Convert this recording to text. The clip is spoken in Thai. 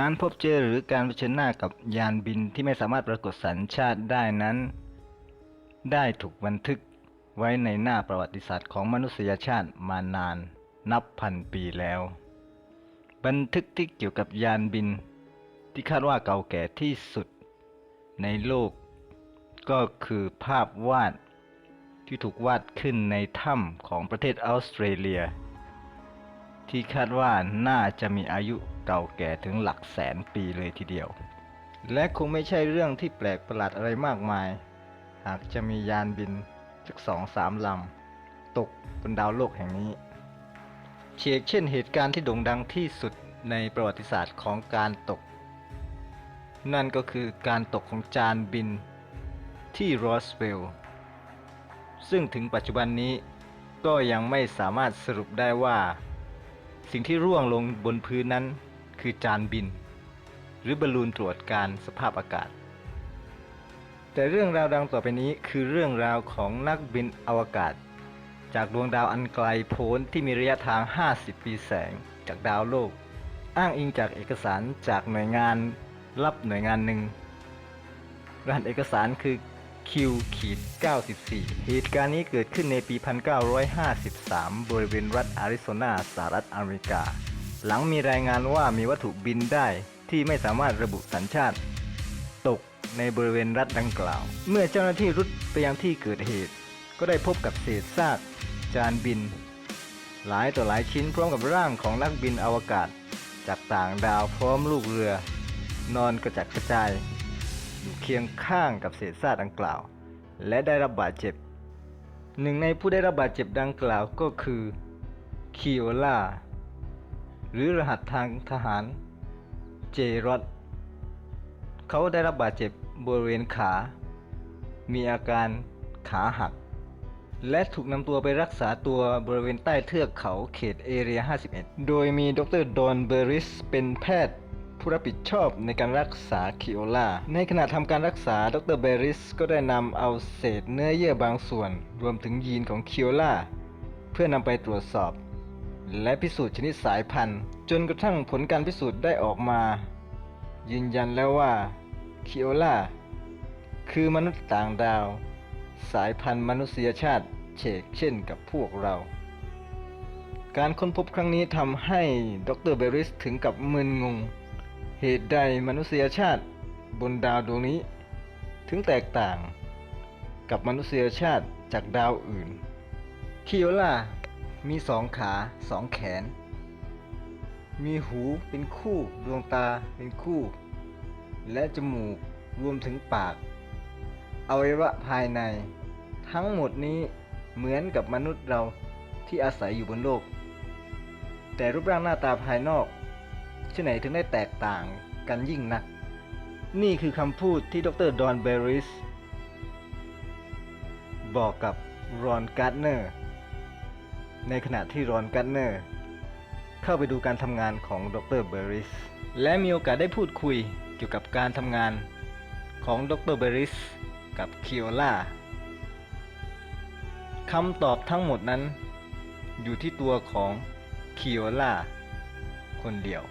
การพบเจอหรือการเผชิญหน้ากับยานบินที่ไม่สามารถปรากฏสัญชาติได้นั้น ได้ถูกบันทึกไว้ในหน้าประวัติศาสตร์ของมนุษยชาติมานานนับพันปีแล้ว บันทึกที่เกี่ยวกับยานบิน ที่คาดว่าเก่าแก่ที่สุดในโลก ก็คือภาพวาดที่ถูกวาดขึ้นในถ้ำของประเทศออสเตรเลีย ที่คาดว่าน่าจะมีอายุ เก่าแก่ถึงหลักแสนปีเลยทีเดียว และคงไม่ใช่เรื่องที่แปลกประหลาดอะไรมากมาย หากจะมียานบินสักสองสามลำ ตกบนดาวโลกแห่งนี้เชกเช่นเหตุการณ์ที่โด่งดังที่สุดในประวัติศาสตร์ของการตก นั่นก็คือการตกของจานบินที่รอสเวลล์ซึ่งถึงปัจจุบันนี้ก็ยังไม่สามารถสรุปได้ว่า สิ่งที่ร่วงลงบนพื้นนั้น คือจานบิน หรือบอลลูนตรวจการสภาพอากาศ แต่เรื่องราวดังต่อไปนี้คือเรื่องราวของนักบินอวกาศ จากดวงดาวอันไกลโพ้นที่มีระยะทาง 50 ปีแสงจากดาวโลก อ้างอิงจากเอกสารจากหน่วยงานรับหน่วยงานหนึ่งรหัสเอกสารคือ Q-94 เหตุการณ์นี้เกิดขึ้นในปี 1953 บริเวณรัฐอาริโซนาสหรัฐอเมริกา หลังมีรายงานว่ามีวัตถุบินได้ที่ไม่สามารถระบุสัญชาติ ตกในบริเวณรัฐดังกล่าว เมื่อเจ้าหน้าที่รุดไปยังที่เกิดเหตุ ก็ได้พบกับเศษซาก จานบิน หลายต่อหลายชิ้นพร้อมกับร่างของนักบินอวกาศ จากต่างดาวพร้อมลูกเรือ นอนกระจัดกระจาย อยู่เคียงข้างกับเศษซากดังกล่าว และได้รับบาดเจ็บ หนึ่งในผู้ได้รับบาดเจ็บดังกล่าวก็คือคิโอล่า หรือรหัสทางทหาร เจรอดเขาได้รับบาดเจ็บบริเวณขา มีอาการขาหัก และถูกนำตัวไปรักษาตัวบริเวณใต้เทือกเขาเขตเอเรีย 51 โดยมีดรดอนเบอริสเป็นแพทย์ผู้รับผิดชอบในการรักษาคิโอลา ในขณะทำการรักษา ดรเบริสก็ได้นำเอาเศษเนื้อเยื่อบางส่วน รวมถึงยีนของคิโอลา เพื่อนำไปตรวจสอบ และพิสูจน์ชนิดสายพันธุ์ จนกระทั่งผลการพิสูจน์ได้ออกมา ยืนยันแล้วว่าคิโอล่าคือมนุษย์ต่างดาว สายพันธุ์มนุษยชาติเฉกเช่นกับพวกเรา การค้นพบครั้งนี้ทำให้ดรเบริสถึงกับมึนงง เหตุใดมนุษยชาติบนดาวดวงนี้ ถึงแตกต่างกับมนุษยชาติจากดาวอื่นคิโอล่า มีสองขาสองแขน มีหูเป็นคู่ ดวงตาเป็นคู่ และจมูกรวมถึงปากอวัยวะภายใน ทั้งหมดนี้เหมือนกับมนุษย์เราที่อาศัยอยู่บนโลก แต่รูปร่างหน้าตาภายนอกที่ไหนถึงได้แตกต่างกันยิ่งนัก นี่คือคำพูดที่ดรดอนเบริส บอกกับรอนการ์ดเนอร์ ในขณะที่รอนการ์เนอร์เข้าไปดูการทำงานของดรเบริส และมีโอกาสได้พูดคุยเกี่ยวกับการทำงานของดรเบริสกับคิโอล่าคำตอบทั้งหมดนั้น อยู่ที่ตัวของคิโอล่าคนเดียว